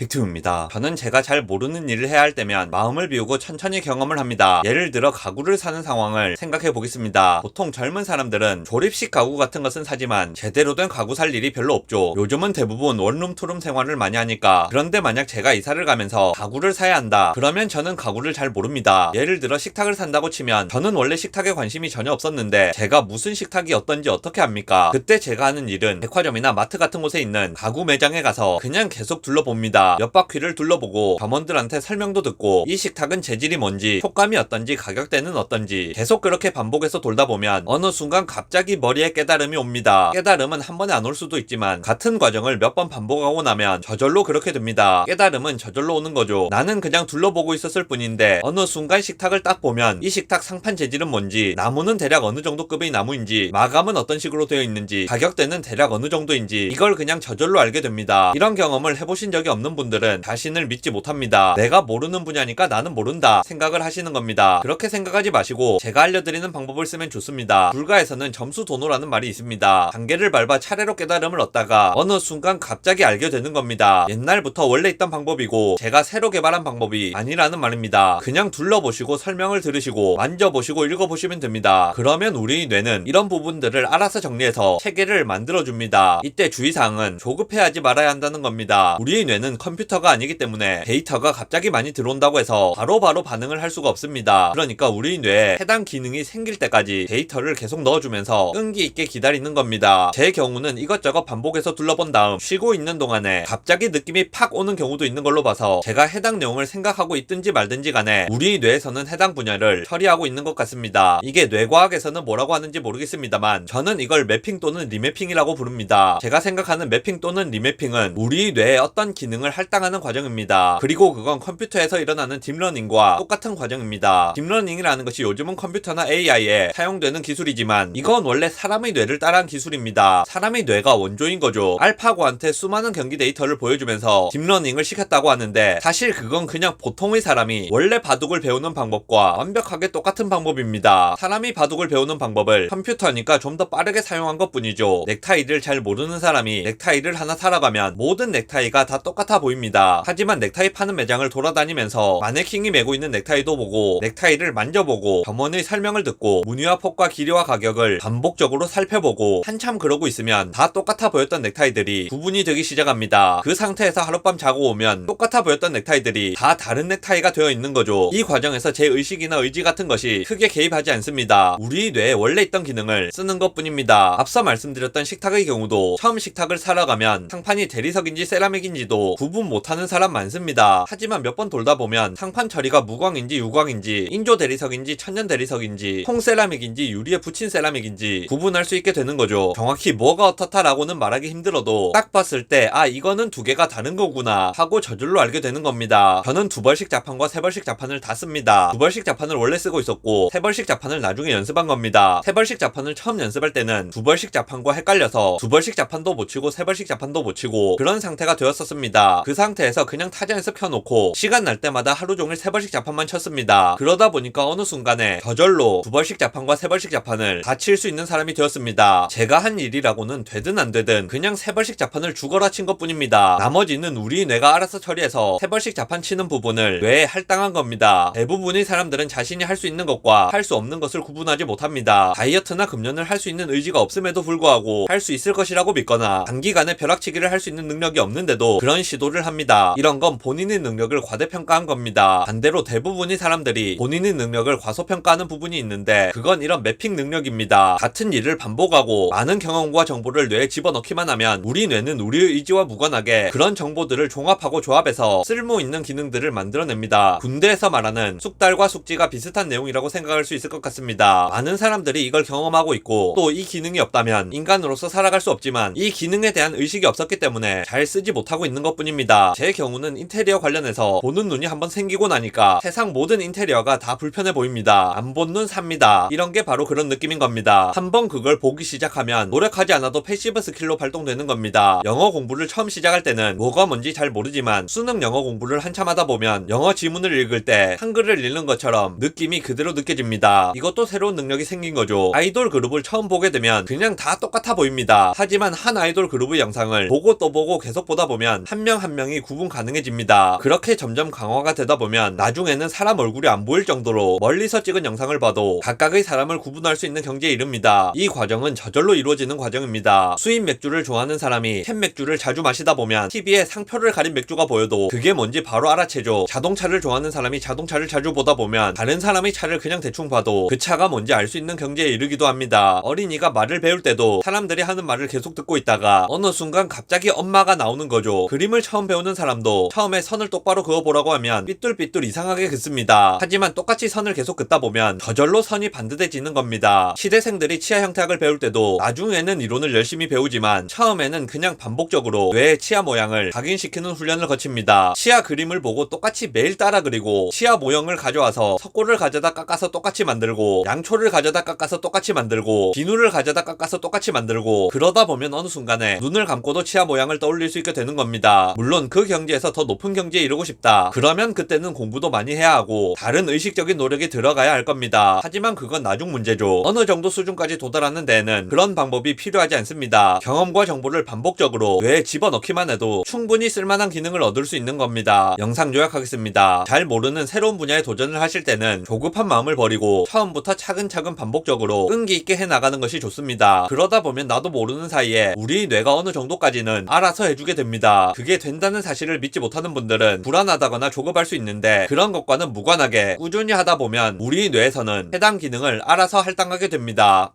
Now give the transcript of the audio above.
빅튜브입니다. 저는 제가 잘 모르는 일을 해야 할 때면 마음을 비우고 천천히 경험을 합니다. 예를 들어 가구를 사는 상황을 생각해 보겠습니다. 보통 젊은 사람들은 조립식 가구 같은 것은 사지만 제대로 된 가구 살 일이 별로 없죠. 요즘은 대부분 원룸 투룸 생활을 많이 하니까 그런데 만약 제가 이사를 가면서 가구를 사야 한다. 그러면 저는 가구를 잘 모릅니다. 예를 들어 식탁을 산다고 치면 저는 원래 식탁에 관심이 전혀 없었는데 제가 무슨 식탁이 어떤지 어떻게 합니까? 그때 제가 하는 일은 백화점이나 마트 같은 곳에 있는 가구 매장에 가서 그냥 계속 둘러봅니다. 몇 바퀴를 둘러보고 점원들한테 설명도 듣고 이 식탁은 재질이 뭔지 촉감이 어떤지 가격대는 어떤지 계속 그렇게 반복해서 돌다 보면 어느 순간 갑자기 머리에 깨달음이 옵니다. 깨달음은 한 번에 안 올 수도 있지만 같은 과정을 몇 번 반복하고 나면 저절로 그렇게 됩니다. 깨달음은 저절로 오는 거죠. 나는 그냥 둘러보고 있었을 뿐인데 어느 순간 식탁을 딱 보면 이 식탁 상판 재질은 뭔지 나무는 대략 어느 정도 급의 나무인지 마감은 어떤 식으로 되어 있는지 가격대는 대략 어느 정도인지 이걸 그냥 저절로 알게 됩니다. 이런 경험을 해보신 적이 없는 분 들은 자신을 믿지 못합니다. 내가 모르는 분야니까 나는 모른다 생각을 하시는 겁니다. 그렇게 생각하지 마시고 제가 알려드리는 방법을 쓰면 좋습니다. 불가에서는 점수 도노라는 말이 있습니다. 단계를 밟아 차례로 깨달음을 얻다가 어느 순간 갑자기 알게 되는 겁니다. 옛날부터 원래 있던 방법이고 제가 새로 개발한 방법이 아니라는 말입니다. 그냥 둘러보시고 설명을 들으시고 만져보시고 읽어보시면 됩니다. 그러면 우리 뇌는 이런 부분들을 알아서 정리해서 체계를 만들어줍니다. 이때 주의사항은 조급해하지 말아야 한다는 겁니다. 우리의 뇌는 컴 퓨터가 아니기 때문에 데이터가 갑자기 많이 들어온다고 해서 바로 바로 반응을 할 수가 없습니다. 그러니까 우리 뇌에 해당 기능이 생길 때까지 데이터를 계속 넣어주면서 끈기 있게 기다리는 겁니다. 제 경우는 이것저것 반복해서 둘러본 다음 쉬고 있는 동안에 갑자기 느낌이 팍 오는 경우도 있는 걸로 봐서 제가 해당 내용을 생각하고 있든지 말든지 간에 우리 뇌에서는 해당 분야를 처리하고 있는 것 같습니다. 이게 뇌과학에서는 뭐라고 하는지 모르겠습니다만 저는 이걸 매핑 또는 리매핑이라고 부릅니다. 제가 생각하는 매핑 또는 리매핑은 우리 뇌의 어떤 기능을 할당하는 과정입니다. 그리고 그건 컴퓨터에서 일어나는 딥러닝과 똑같은 과정입니다. 딥러닝이라는 것이 요즘은 컴퓨터나 AI에 사용되는 기술이지만 이건 원래 사람의 뇌를 따라한 기술입니다. 사람의 뇌가 원조인 거죠. 알파고한테 수많은 경기 데이터를 보여주면서 딥러닝을 시켰다고 하는데 사실 그건 그냥 보통의 사람이 원래 바둑을 배우는 방법과 완벽하게 똑같은 방법입니다. 사람이 바둑을 배우는 방법을 컴퓨터니까 좀 더 빠르게 사용한 것 뿐이죠. 넥타이를 잘 모르는 사람이 넥타이를 하나 사러 가면 모든 넥타이가 다 똑같아 보입니다. 하지만 넥타이 파는 매장을 돌아다니면서 마네킹이 메고 있는 넥타이도 보고 넥타이를 만져보고 점원의 설명을 듣고 무늬와 폭과 길이와 가격을 반복적으로 살펴보고 한참 그러고 있으면 다 똑같아 보였던 넥타이들이 구분이 되기 시작합니다. 그 상태에서 하룻밤 자고 오면 똑같아 보였던 넥타이들이 다 다른 넥타이가 되어 있는 거죠. 이 과정에서 제 의식이나 의지 같은 것이 크게 개입하지 않습니다. 우리 뇌에 원래 있던 기능을 쓰는 것 뿐입니다. 앞서 말씀드렸던 식탁의 경우도 처음 식탁을 사러 가면 상판이 대리석인지 세라믹인지도 구분 못하는 사람 많습니다. 하지만 몇 번 돌다 보면 상판 처리가 무광인지 유광인지 인조 대리석인지 천연 대리석인지 홍세라믹인지 유리에 붙인 세라믹인지 구분할 수 있게 되는 거죠. 정확히 뭐가 어떻다라고는 말하기 힘들어도 딱 봤을 때 아 이거는 두 개가 다른 거구나 하고 저절로 알게 되는 겁니다. 저는 두 벌씩 자판과 세 벌씩 자판을 다 씁니다. 두 벌씩 자판을 원래 쓰고 있었고 세 벌씩 자판을 나중에 연습한 겁니다. 세 벌씩 자판을 처음 연습할 때는 두 벌씩 자판과 헷갈려서 두 벌씩 자판도 못 치고 세 벌씩 자판도 못 치고 그런 상태가 되었었습니다. 그 상태에서 그냥 타자 연습 켜놓고 시간 날 때마다 하루 종일 세 벌씩 자판만 쳤습니다. 그러다 보니까 어느 순간에 저절로 두 벌씩 자판과 세 벌씩 자판을 다 칠 수 있는 사람이 되었습니다. 제가 한 일이라고는 되든 안 되든 그냥 세 벌씩 자판을 죽어라 친 것 뿐입니다. 나머지는 우리 뇌가 알아서 처리해서 세 벌씩 자판 치는 부분을 뇌에 할당한 겁니다. 대부분의 사람들은 자신이 할 수 있는 것과 할 수 없는 것을 구분하지 못합니다. 다이어트나 금연을 할 수 있는 의지가 없음에도 불구하고 할 수 있을 것이라고 믿거나 단기간에 벼락치기를 할 수 있는 능력이 없는데도 그런 시도를 합니다. 이런 건 본인의 능력을 과대평가한 겁니다. 반대로 대부분의 사람들이 본인의 능력을 과소평가하는 부분이 있는데 그건 이런 매핑 능력입니다. 같은 일을 반복하고 많은 경험과 정보를 뇌에 집어넣기만 하면 우리 뇌는 우리의 의지와 무관하게 그런 정보들을 종합하고 조합해서 쓸모 있는 기능들을 만들어냅니다. 군대에서 말하는 숙달과 숙지가 비슷한 내용이라고 생각할 수 있을 것 같습니다. 많은 사람들이 이걸 경험하고 있고 또 이 기능이 없다면 인간으로서 살아갈 수 없지만 이 기능에 대한 의식이 없었기 때문에 잘 쓰지 못하고 있는 것 뿐입니다. 제 경우는 인테리어 관련해서 보는 눈이 한번 생기고 나니까 세상 모든 인테리어가 다 불편해 보입니다. 안 본 눈 삽니다. 이런 게 바로 그런 느낌인 겁니다. 한번 그걸 보기 시작하면 노력하지 않아도 패시브 스킬로 발동되는 겁니다. 영어 공부를 처음 시작할 때는 뭐가 뭔지 잘 모르지만 수능 영어 공부를 한참 하다 보면 영어 지문을 읽을 때 한글을 읽는 것처럼 느낌이 그대로 느껴집니다. 이것도 새로운 능력이 생긴 거죠. 아이돌 그룹을 처음 보게 되면 그냥 다 똑같아 보입니다. 하지만 한 아이돌 그룹의 영상을 보고 또 보고 계속 보다 보면 한 명 한한 명이 구분 가능해집니다. 그렇게 점점 강화가 되다 보면 나중에는 사람 얼굴이 안 보일 정도로 멀리서 찍은 영상을 봐도 각각의 사람을 구분할 수 있는 경지에 이릅니다. 이 과정은 저절로 이루어지는 과정입니다. 수입 맥주를 좋아하는 사람이 캔 맥주를 자주 마시다 보면 TV에 상표를 가린 맥주가 보여도 그게 뭔지 바로 알아채죠. 자동차를 좋아하는 사람이 자동차를 자주 보다 보면 다른 사람의 차를 그냥 대충 봐도 그 차가 뭔지 알 수 있는 경지에 이르기도 합니다. 어린이가 말을 배울 때도 사람들이 하는 말을 계속 듣고 있다가 어느 순간 갑자기 엄마가 나오는 거죠. 그림을 처음 배우는 사람도 처음에 선을 똑바로 그어보라고 하면 삐뚤삐뚤 이상하게 긋습니다. 하지만 똑같이 선을 계속 긋다 보면 저절로 선이 반듯해지는 겁니다. 시대생들이 치아 형태학을 배울 때도 나중에는 이론을 열심히 배우지만 처음에는 그냥 반복적으로 뇌의 치아 모양을 각인시키는 훈련을 거칩니다. 치아 그림을 보고 똑같이 매일 따라 그리고 치아 모형을 가져와서 석고를 가져다 깎아서 똑같이 만들고 양초를 가져다 깎아서 똑같이 만들고 비누를 가져다 깎아서 똑같이 만들고 그러다 보면 어느 순간에 눈을 감고도 치아 모양을 떠올릴 수 있게 되는 겁니다. 물론 그 경지에서 더 높은 경지에 이르고 싶다. 그러면 그때는 공부도 많이 해야 하고 다른 의식적인 노력이 들어가야 할 겁니다. 하지만 그건 나중 문제죠. 어느 정도 수준까지 도달하는 데에는 그런 방법이 필요하지 않습니다. 경험과 정보를 반복적으로 뇌에 집어넣기만 해도 충분히 쓸만한 기능을 얻을 수 있는 겁니다. 영상 요약하겠습니다. 잘 모르는 새로운 분야에 도전을 하실 때는 조급한 마음을 버리고 처음부터 차근차근 반복적으로 끈기 있게 해 나가는 것이 좋습니다. 그러다 보면 나도 모르는 사이에 우리 뇌가 어느 정도까지는 알아서 해주게 됩니다. 그게 된다는 사실을 믿지 못하는 분들은 불안하다거나 조급할 수 있는데 그런 것과는 무관하게 꾸준히 하다 보면 우리 뇌에서는 해당 기능을 알아서 할당하게 됩니다.